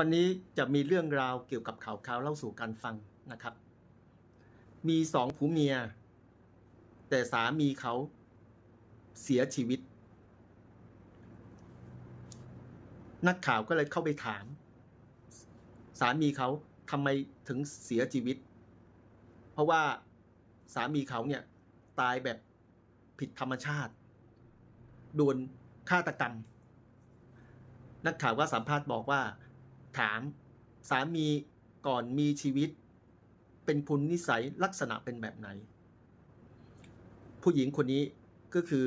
วันนี้จะมีเรื่องราวเกี่ยวกับข่าวคราวเล่าสู่กันฟังนะครับ มีสองผัวเมีย แต่สามีเขาเสียชีวิต นักข่าวก็เลยเข้าไปถาม สามีเขาทำไมถึงเสียชีวิต เพราะว่าสามีเขาเนี่ยตายแบบผิดธรรมชาติ โดนฆาตกรรม นักข่าวก็สัมภาษณ์บอกว่า ถาม สามีก่อนมีชีวิต เป็นคุณนิสัยลักษณะเป็นแบบไหน ผู้หญิงคนนี้ก็คือ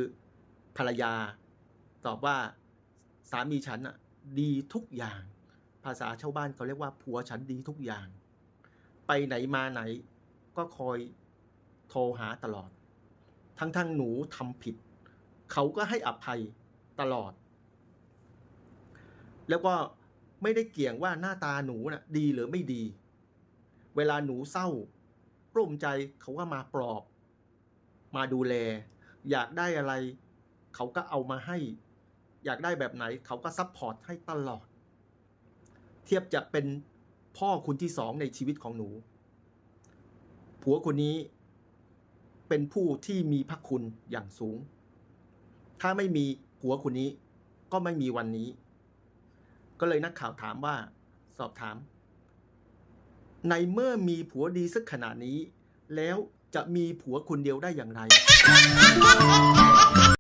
ภรรยา ตอบว่าสามีฉันอะดีทุกอย่าง ภาษาชาวบ้านเขาเรียกว่าผัวฉันดีทุกอย่าง ไปไหนมาไหนก็คอยโทรหาตลอด ทั้งทั้งหนูทำผิด เขาก็ให้อภัยตลอด แล้วก็ ไม่ได้เกี่ยงว่าหน้าตาหนูน่ะดีหรือไม่ดี เวลาหนูเศร้ากลุ้มใจเขาก็มาปลอบ มาดูแล อยากได้อะไร เขาก็เอามาให้ อยากได้แบบไหน เขาก็ซัพพอร์ตให้ตลอด เทียบจะเป็นพ่อคุณที่สองในชีวิตของหนู ผัวคนนี้เป็นผู้ที่มีพระคุณอย่างสูง ถ้าไม่มีผัวคนนี้ก็ไม่มีวันนี้ ก็เลยนักข่าวถามว่า สอบถาม ในเมื่อมีผัวดีสักขนาดนี้ แล้วจะมีผัวคนเดียวได้อย่างไร